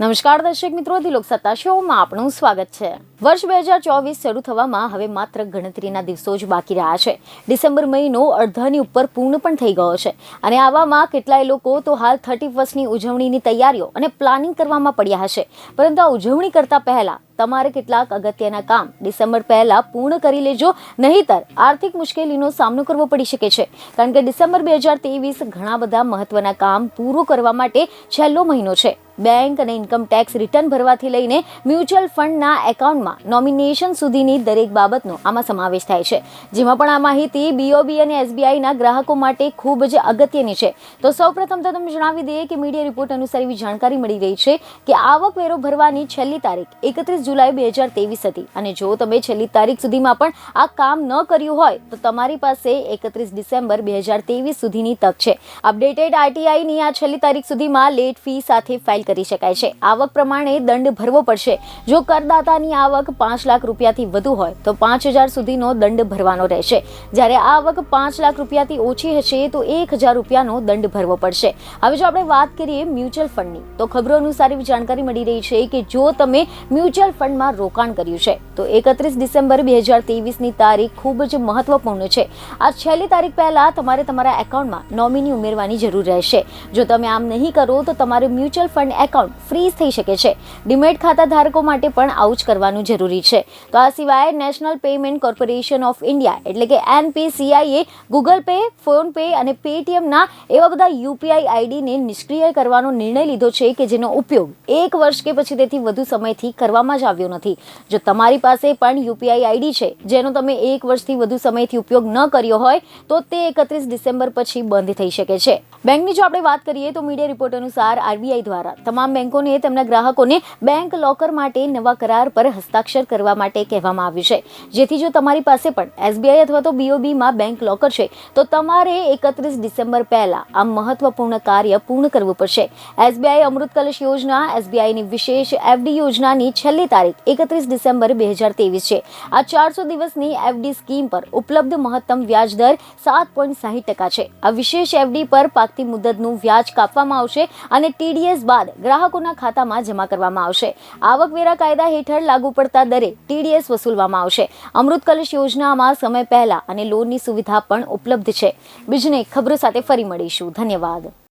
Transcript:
નમસ્કાર દર્શક મિત્રો, દિલોક સત્તા શોમાં આપનું સ્વાગત છે. વર્ષ બે હજાર ચોવીસ શરૂ થવામાં હવે માત્ર ગણતરીના દિવસો જ બાકી રહ્યા છે. ડિસેમ્બર મહિનો અડધાની ઉપર પૂર્ણ પણ થઈ ગયો છે અને આવામાં કેટલાય લોકો તો હાલ થર્ટી ફર્સ્ટની ઉજવણીની તૈયારીઓ અને પ્લાનિંગ કરવામાં પડ્યા હશે. પરંતુ આ ઉજવણી કરતા પહેલા તમારે કેટલાક અગત્યના કામ ડિસેમ્બર પહેલા પૂર્ણ કરી લેજો, નહીતર આર્થિક મુશ્કેલીનો સામનો કરવો પડી શકે છે. કારણ કે ડિસેમ્બર બે હજાર તેવીસ ઘણા બધા મહત્વના કામ પૂરું કરવા માટે છેલ્લો મહિનો છે. બેંક અને ઇન્કમ ટેક્સ રિટર્ન ભરવાથી લઈને મ્યુચ્યુઅલ ફંડના એકાઉન્ટમાં નોમિનેશન સુધીની દરેક બાબતનો આમાં સમાવેશ થાય છે. જેમાં પણ આ માહિતી બીઓબી અને એસબીઆઈના ગ્રાહકો માટે ખૂબ જ અગત્યની છે. તો સૌપ્રથમ તો તમને જણાવી દઈએ કે મીડિયા રિપોર્ટ અનુસાર એવી જાણકારી મળી રહી છે કે આવકવેરો ભરવાની છેલ્લી તારીખ એકત્રીસ જુલાઈ બે હજાર ત્રેવીસ હતી. અને જો તમે છેલ્લી તારીખ સુધીમાં પણ આ કામ ન કર્યું હોય, તો તમારી પાસે એકત્રીસ ડિસેમ્બર બે હજાર ત્રેવીસ સુધીની તક છે. અપડેટેડ આરટીઆઈની આ છેલ્લી તારીખ સુધીમાં લેટ ફી સાથે ફાઇલ કરી શકાય છે. આવક પ્રમાણે દંડ ભરવો પડશે. જો કરદાતાની આવક પાંચ લાખ રૂપિયાથી વધુ હોય, તો પાંચ હજાર સુધીનો દંડ ભરવાનો રહેશે. જ્યારે આવક પાંચ લાખ રૂપિયાથી ઓછી હશે, તો એક હજાર રૂપિયાનો દંડ ભરવો પડશે. હવે જો આપણે વાત કરીએ મ્યુચ્યુઅલ ફંડની, તો ખબરો અનુસાર એવી જાણકારી મળી રહી છે કે જો તમે મ્યુચ્યુઅલ ફંડમાં રોકાણ કર્યું છે, તો એકત્રીસ ડિસેમ્બર બે હજાર ત્રેવીસની તારીખ ખૂબ જ મહત્વપૂર્ણ છે. આ છેલ્લી તારીખ પહેલાં તમારે તમારા એકાઉન્ટમાં નોમિની ઉમેરવાની જરૂર રહેશે. જો તમે આમ નહીં કરો, તો તમારું મ્યુચ્યુઅલ ફંડ એકાઉન્ટ ફ્રીઝ થઈ શકે છે. ડિમેટ ખાતા ધારકો માટે પણ આવું જ કરવાનું જરૂરી છે. તો આ સિવાય national payment corporation of India એટલે કે એનપીસીઆઈએ ગૂગલ પે ફોનપે અને પેટીએમના એવા બધા યુપીઆઈ આઈડીને નિષ્ક્રિય કરવાનો નિર્ણય લીધો છે કે જેનો ઉપયોગ એક વર્ષ કે પછી તેથી વધુ સમયથી કરવામાં જ આવ્યો નથી. જો તમારી પાસે પણ યુપીઆઈ આઈડી છે, જેનો તમે એક વર્ષથી વધુ સમયથી ઉપયોગ ન કર્યો હોય, તો તે એકત્રીસ ડિસેમ્બર પછી બંધ થઈ શકે છે. બેંકની જો આપણે વાત કરીએ તો મીડિયા રિપોર્ટ અનુસાર આરબીઆઈ દ્વારા તમામ બેંકોને, તેમના ગ્રાહકોને બેંક લોકર માટે નવા કરાર પર હસ્તાક્ષર કરવા માટે કહેવામાં આવ્યું છે. જેથી જો તમારી પાસે પણ એસબીઆઈ અથવા તો બીઓબીમાં બેંક લોકર છે, તો તમારે એકત્રીસ ડિસેમ્બર પહેલાં આ મહત્વપૂર્ણ કાર્ય પૂર્ણ કરવું પડશે. એસબીઆઈ અમૃત કલશ યોજના, એસબીઆઈની વિશેષ એફડી યોજનાની છેલ્લી તારીખ એકત્રીસ ડિસેમ્બર બે હજાર ત્રેવીસ છે. આ ચારસો દિવસની એફડી સ્કીમ પર ઉપલબ્ધ મહત્તમ વ્યાજ દર સાત પોઈન્ટ સાહીઠ ટકા છે. આ વિશેષ એફડી પર પાકતી મુદતનું વ્યાજ કાપવામાં આવશે અને ટીડીએસ બાદ ગ્રાહકોના ખાતામાં જમા કરવામાં આવશે. આવકવેરા કાયદા હેઠળ લાગુ પડતા દરે ટીડીએસ વસૂલવામાં આવશે. અમૃત કલશ યોજનામાં સમય પહેલા અને લોનની સુવિધા પણ ઉપલબ્ધ છે. બીજને ખબરો સાથે ફરી મળીશું. ધન્યવાદ.